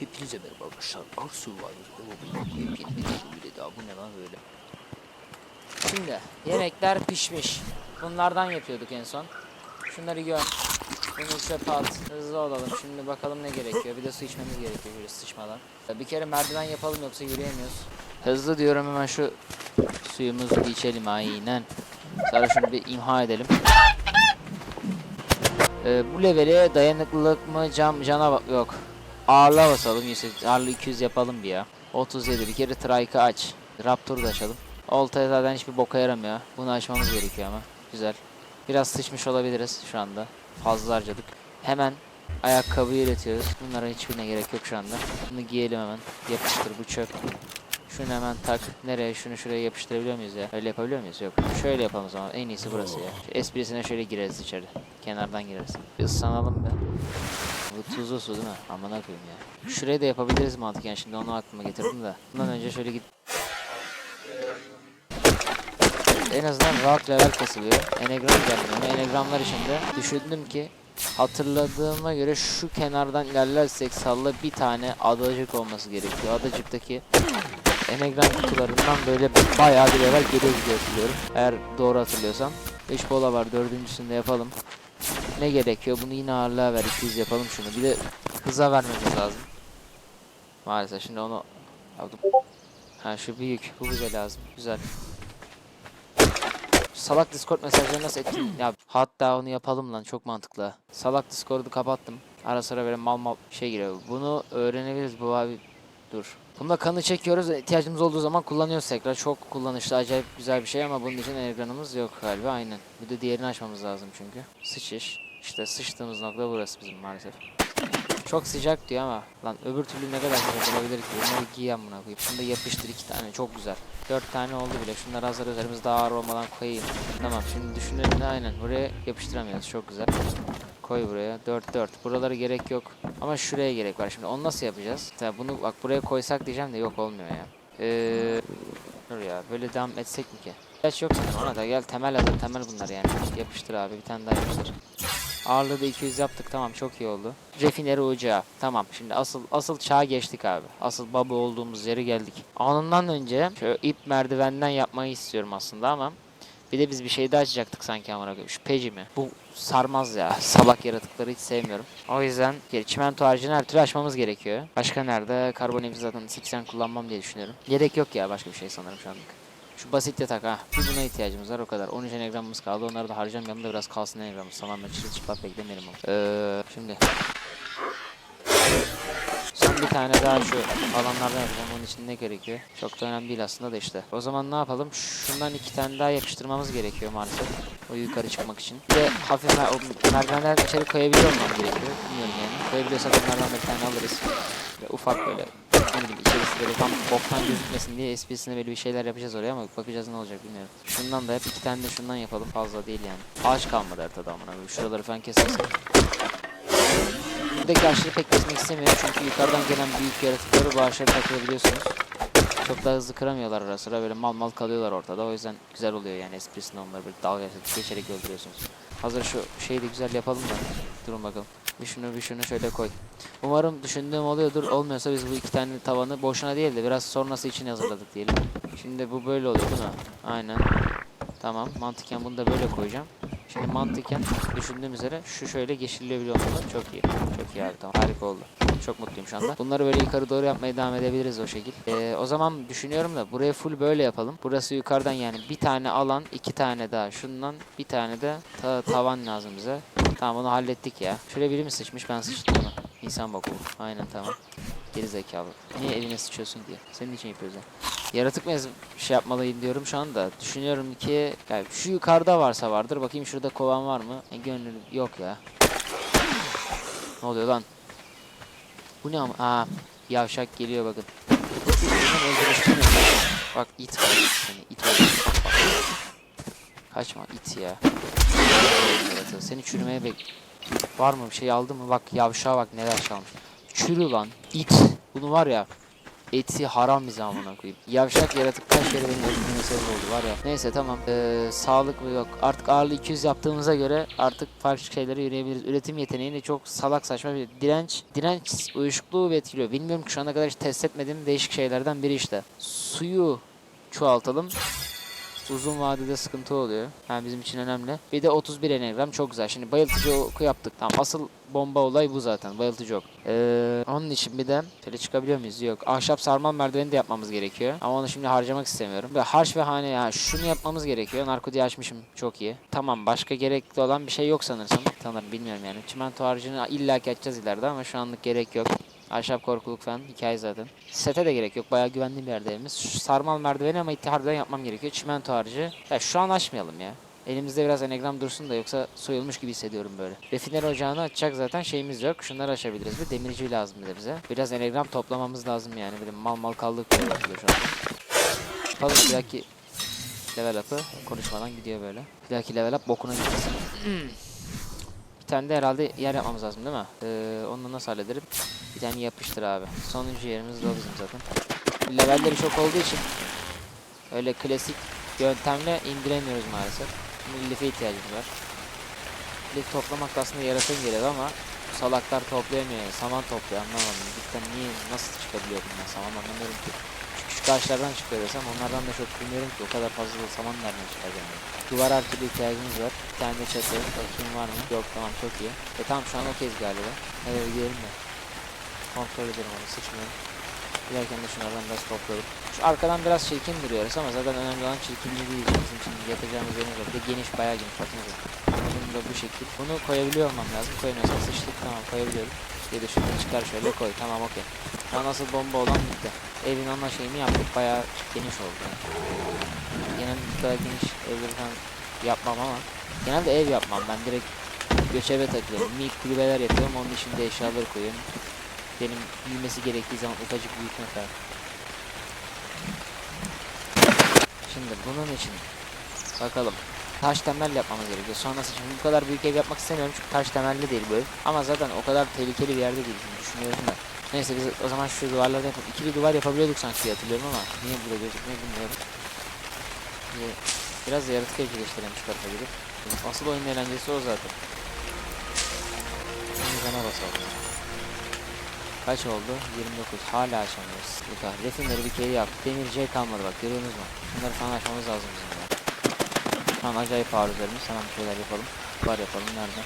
Hepinize merhaba arkadaşlar. Ark Survivor yepyeni bir bölümüyle daha bu ne lan böyle. Şimdi yemekler pişmiş. Bunlardan yapıyorduk en son. Şunları gör. Bunu çöpe at. Hızlı olalım. Şimdi bakalım ne gerekiyor. Bir de su içmemiz gerekiyor böyle sıçmadan. Bir kere merdiven yapalım yoksa yürüyemiyoruz. Hızlı diyorum hemen şu suyumuzu içelim aynen. Sonra şunu bir imha edelim. Ee, bu levele dayanıklılık mı cam cana yok. Ağırlığa basalım. Yüksek, ağırlığı 200 yapalım bir ya. 37 bir kere trike'ı aç. Raptor'u da açalım. Oltaya zaten hiçbir boka yaramıyor. Bunu açmamız gerekiyor ama. Güzel. Biraz sıçmış olabiliriz şu anda. Fazla harcadık. Hemen ayakkabıyı iletiyoruz. Bunlara hiçbirine gerek yok şu anda. Bunu giyelim hemen. Yapıştır bu çöp. Şunu hemen tak. Nereye? Şunu şuraya yapıştırabiliyor muyuz ya? Öyle yapabiliyor muyuz? Yok. Şöyle yapalım o zaman. En iyisi burası ya. Şu esprisine şöyle gireriz içeri. Kenardan gireriz. Bir ıslanalım be. Tuzlu su değil mi? Amına koyayım ya. Şurayı da yapabiliriz mantıken. Şimdi onu aklıma getirdim de. Bundan önce şöyle git. En azından rahat level kasılıyor. Enegram bana. Enegramlar içinde düşündüm ki hatırladığıma göre şu kenardan ilerlersek salla bir tane adacık olması gerekiyor. Adacıktaki enegram kutularından böyle bayağı bir level geriye gidiyor hatırlıyorum. Eğer doğru hatırlıyorsam. 3 bola var dördüncüsünde yapalım. Ne gerekiyor? Bunu yine ağırlığa ver. 200 yapalım şunu. Bir de hıza vermemiz lazım. Maalesef şimdi onu aldım. Ha şu büyük. Bu bize lazım. Güzel. Salak Discord mesajları nasıl etkin? ya hatta onu yapalım lan çok mantıklı. Salak Discord'u kapattım. Ara sıra böyle mal mal şey giriyor. Bunu öğrenebiliriz bu abi. Dur. Bunda kanı çekiyoruz. ihtiyacımız olduğu zaman kullanıyoruz tekrar. Çok kullanışlı, acayip güzel bir şey ama bunun için ekranımız yok galiba. Aynen. Bir de diğerini açmamız lazım çünkü. Sıçış. İşte sıçtığımız nokta burası bizim maalesef. Çok sıcak diyor ama lan öbür türlü ne kadar sıcak olabilir ki? Bunları giy amına koyayım. Şunu da yapıştır iki tane çok güzel. Dört tane oldu bile. Şunları hazır üzerimizde ağır olmadan koyayım. Tamam şimdi düşünelim de aynen. Buraya yapıştıramıyoruz. Çok güzel. Koy buraya. 4 4. Buralara gerek yok. Ama şuraya gerek var. Şimdi onu nasıl yapacağız? Tabii bunu bak buraya koysak diyeceğim de yok olmuyor ya. Ee, dur ya. Böyle devam etsek mi ki? Geç yok ona da gel temel hazır temel bunlar yani. Yapıştır abi bir tane daha yapıştır. Ağırlığı da 200 yaptık tamam çok iyi oldu. Refineri ocağı tamam şimdi asıl asıl çağa geçtik abi. Asıl baba olduğumuz yere geldik. Anından önce şöyle ip merdivenden yapmayı istiyorum aslında ama bir de biz bir şey daha açacaktık sanki amına koyayım. Şu peci mi? Bu sarmaz ya. Salak yaratıkları hiç sevmiyorum. O yüzden geri çimento harcını her türlü açmamız gerekiyor. Başka nerede? Karbon zaten 80 kullanmam diye düşünüyorum. Gerek yok ya başka bir şey sanırım şu anlık. Şu basit yatak ha. Bir buna ihtiyacımız var o kadar. 13 enegramımız kaldı. Onları da harcamayalım da biraz kalsın enegramımız. Tamamen çırılçıplak beklemeyelim onu. Ee, şimdi. Son bir tane daha şu alanlardan yapacağım. Onun için ne gerekiyor? Çok da önemli değil aslında da işte. O zaman ne yapalım? Şundan iki tane daha yapıştırmamız gerekiyor maalesef. O yukarı çıkmak için. Bir de hafif mer o merdivenlerden içeri koyabiliyor olmam gerekiyor. Bilmiyorum yani. Koyabiliyorsak onlardan bir tane alırız. Böyle ufak böyle ne bileyim içerisi böyle tam boktan gözükmesin diye esprisine böyle bir şeyler yapacağız oraya ama bakacağız ne olacak bilmiyorum. Şundan da hep iki tane de şundan yapalım fazla değil yani. Ağaç kalmadı haritada amına. Şuraları falan kesersek. Buradaki ağaçları pek kesmek istemiyorum çünkü yukarıdan gelen büyük yaratıkları bu ağaçlara takılabiliyorsunuz. Çok da hızlı kıramıyorlar ara sıra böyle mal mal kalıyorlar ortada o yüzden güzel oluyor yani esprisinde onları böyle dalga geçerek öldürüyorsunuz. Hazır şu şeyi de güzel yapalım da durun bakalım. Bir şunu bir şunu şöyle koy. Umarım düşündüğüm oluyordur. Olmuyorsa biz bu iki tane tavanı boşuna değil de biraz sonrası için hazırladık diyelim. Şimdi bu böyle oluyor değil mi? Aynen. Tamam. Mantıken bunu da böyle koyacağım. Şimdi mantıken düşündüğüm üzere şu şöyle yeşilleyebiliyor olmalı. Çok iyi. Çok iyi abi tamam. Harika oldu. Çok mutluyum şu anda. Bunları böyle yukarı doğru yapmaya devam edebiliriz o şekil. Ee, o zaman düşünüyorum da buraya full böyle yapalım. Burası yukarıdan yani bir tane alan, iki tane daha şundan, bir tane de ta- tavan lazım bize. Tamam onu hallettik ya. Şöyle biri mi sıçmış ben sıçtım onu. İnsan bak bu. Aynen tamam. Geri zekalı. Niye evine sıçıyorsun diye. Senin için yapıyoruz ya. Yaratık mı şey yapmalıyım diyorum şu anda. Düşünüyorum ki yani şu yukarıda varsa vardır. Bakayım şurada kovan var mı? E, gönlüm yok ya. Ne oluyor lan? Bu ne ama? Aa, yavşak geliyor bakın. Bak it var. Seni it öldürüyor. Bak, bak. Kaçma it ya. Yaratığı. Seni çürümeye bek... Var mı bir şey aldın mı? Bak yavşağa bak neler çalmış. Çürü lan. it. Bunu var ya. eti haram bize amına koyayım. Yavşak yaratık kaç kere benim öldürmeme sebep oldu var ya. Neyse tamam. Ee, sağlık mı yok. Artık ağırlığı 200 yaptığımıza göre artık farklı şeylere yürüyebiliriz. Üretim yeteneğini çok salak saçma bir direnç. Direnç uyuşukluğu etkiliyor. Bilmiyorum ki şu ana kadar hiç test etmediğim değişik şeylerden biri işte. Suyu çoğaltalım. Uzun vadede sıkıntı oluyor. Yani bizim için önemli. Bir de 31 enegram çok güzel. Şimdi bayıltıcı oku yaptık. Tamam asıl bomba olay bu zaten. Bayıltıcı ok. Ee, onun için bir de şöyle çıkabiliyor muyuz? Yok. Ahşap sarmal merdiveni de yapmamız gerekiyor. Ama onu şimdi harcamak istemiyorum. Ve harç ve hane ya şunu yapmamız gerekiyor. Narko diye açmışım. Çok iyi. Tamam başka gerekli olan bir şey yok sanırsam. Sanırım bilmiyorum yani. Çimento harcını illaki açacağız ileride ama şu anlık gerek yok. Ahşap korkuluk falan hikaye zaten. Sete de gerek yok. Bayağı güvenli bir yerde evimiz. Sarmal merdiveni ama harbiden yapmam gerekiyor. Çimento harcı. Ya şu an açmayalım ya. Elimizde biraz enegram dursun da yoksa soyulmuş gibi hissediyorum böyle. Refiner ocağını açacak zaten şeyimiz yok. Şunları açabiliriz. Bir demirci lazım bir bize. Biraz enegram toplamamız lazım yani. Bir mal mal kaldık böyle şu an. Yapalım bir dahaki level up'ı konuşmadan gidiyor böyle. Bir dahaki level up bokuna gitmesin. Tane de herhalde yer yapmamız lazım değil mi? Ee, onu nasıl hallederim? Bir tane yapıştır abi. Sonuncu yerimiz de o bizim zaten. Levelleri çok olduğu için öyle klasik yöntemle indiremiyoruz maalesef. Şimdi life ihtiyacımız var. Lif toplamak da aslında yaratın görevi ama salaklar toplayamıyor. Saman topluyor anlamadım. Cidden niye nasıl çıkabiliyor bunlar saman anlamıyorum ki. Ağaçlardan çıkıyor desem onlardan da çok bilmiyorum ki o kadar fazla da saman nereden çıkar yani. Duvar her ihtiyacımız var. Bir tane de çatı. Bakayım var mı? Yok tamam çok iyi. E tamam şu an okeyiz galiba. Hadi gidelim de. Kontrol edelim onu sıçmayalım. Giderken de şunlardan biraz toplayalım. Şu arkadan biraz çirkin duruyoruz ama zaten önemli olan çirkinliği değil. Bizim için yatacağımız yerimiz var. Bir de geniş bayağı geniş bakınca. Bunu da bu şekil. Bunu koyabiliyor olmam lazım. Koymuyorsan sıçtık tamam koyabiliyorum. Bir de şunu çıkar şöyle koy tamam okey. Asıl bomba olan bitti. Evin ana şeyini yaptık bayağı geniş oldu. Yani. Genelde bu kadar geniş evleri yapmam ama genelde ev yapmam ben direkt göçebe takılıyorum. Minik kulübeler yapıyorum onun içinde eşyaları koyuyorum. Benim büyümesi gerektiği zaman ufacık büyütme falan. Şimdi bunun için bakalım. Taş temel yapmamız gerekiyor. Sonrası şimdi bu kadar büyük ev yapmak istemiyorum çünkü taş temelli değil bu ev. Ama zaten o kadar tehlikeli bir yerde değil düşünüyorum da. Neyse biz o zaman şu duvarlarda yapalım. İkili duvar yapabiliyorduk sanki diye hatırlıyorum ama niye burada gözükmüyor bilmiyorum. Bir- Biraz da yaratık evcilleştirelim şu tarafa gidip. Asıl oyunun eğlencesi o zaten. Şimdi bana basalım. Kaç oldu? 29. Hala açamıyoruz. Luka. Refinleri bir kere yaptık. Demirciye kalmadı bak görüyorsunuz mu? Bunları falan açmamız lazım bizim ya. An acayip arızalarımız. Hemen bir şeyler yapalım. Var yapalım. Nerede?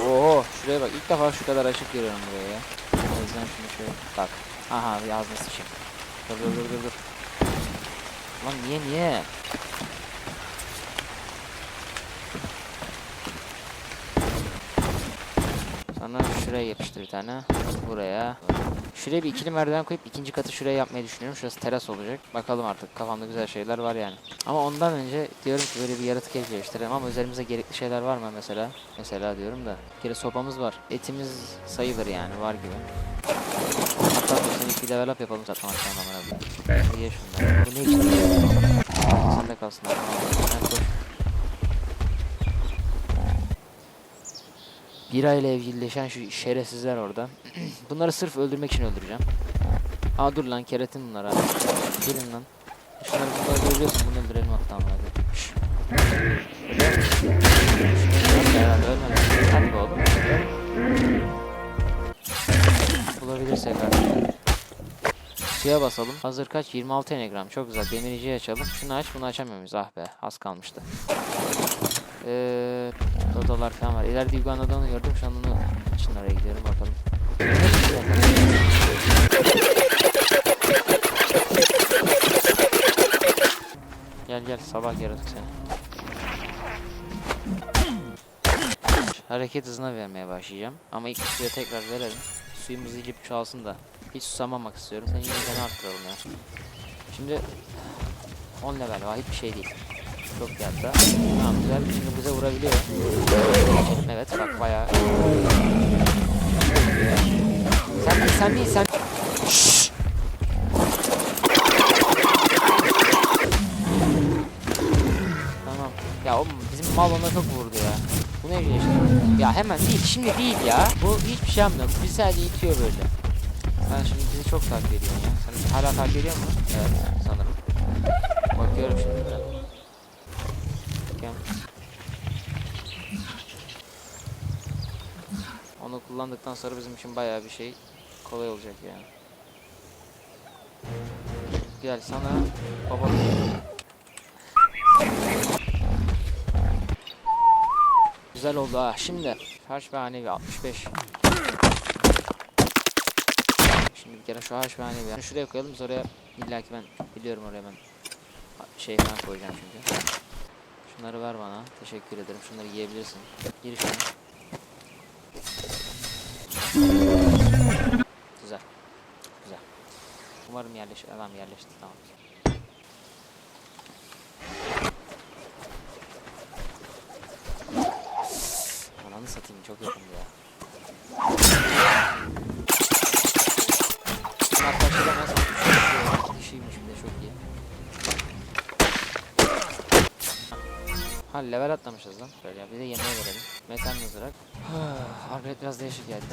Oo, şuraya bak. İlk defa şu kadar açık görüyorum buraya ya. O yüzden şunu şöyle bak. Aha bir ağzına sıçayım. Dur dur dur dur dur. Lan niye niye? Sonra şuraya yapıştır bir tane. Buraya. Şuraya bir ikili merdiven koyup ikinci katı şuraya yapmayı düşünüyorum. Şurası teras olacak. Bakalım artık kafamda güzel şeyler var yani. Ama ondan önce diyorum ki böyle bir yaratık ev geliştirelim ama üzerimize gerekli şeyler var mı mesela? Mesela diyorum da. Bir kere sopamız var. Etimiz sayılır yani var gibi. Hatta dur seni iki level up yapalım zaten Ye şunları. Bu ne için? Sen de kalsın. Tamam. Koş. Birayla evcilleşen şu şerefsizler orada. Bunları sırf öldürmek için öldüreceğim. Aa dur lan keratin bunlar abi. Gelin lan. Şunları bunları öldürüyorsun bunu öldürelim hatta amına. Hadi be oğlum. Bulabilirsek artık. Suya basalım. Hazır kaç? 26 enegram. Çok güzel. Demirciyi açalım. Şunu aç, bunu açamıyor muyuz? Ah be, az kalmıştı. Eee, dodolar falan var. İleride Iguanodon'u gördüm. Şu an onu için oraya gidiyorum bakalım. Gel gel sabah yaratık seni. Hareket hızına vermeye başlayacağım. Ama ilk suya tekrar verelim. Suyumuz iyice çoğalsın da. Hiç susamamak istiyorum. Senin yine arttıralım ya. Şimdi 10 level var hiçbir şey değil. Çok iyi hatta. Tamam güzel. Şimdi bize vurabiliyor. Geçelim evet bak bayağı. Sen değil sen değil sen. Şşş. Tamam. Ya oğlum bizim mal ona çok vurdu ya. Bu ne işte? Ya hemen değil şimdi değil ya. Bu hiçbir şey yapmıyor. Bir sadece itiyor böyle. Sen şimdi bizi çok takip ediyorsun ya. Sen hala takip ediyor musun? Evet sanırım. Bakıyorum şimdi Bakıyorum. Onu kullandıktan sonra bizim için bayağı bir şey kolay olacak yani. Gel sana baba Güzel oldu ha. Şimdi Haş ve Hanevi 65. Şimdi bir kere şu Haş ve Hanevi. Şunu Şuraya koyalım biz oraya illa ki ben biliyorum oraya ben şey falan koyacağım çünkü. Şunları ver bana. Teşekkür ederim. Şunları yiyebilirsin. Gir şuna. Güzel. Güzel. Umarım yerleşir. Adam yerleşti. Tamam. Ananı satayım çok yakındı ya. Level atlamışız lan. Böyle ya bir de yemeğe verelim. Metal mızrak. Arbet biraz değişik geldi.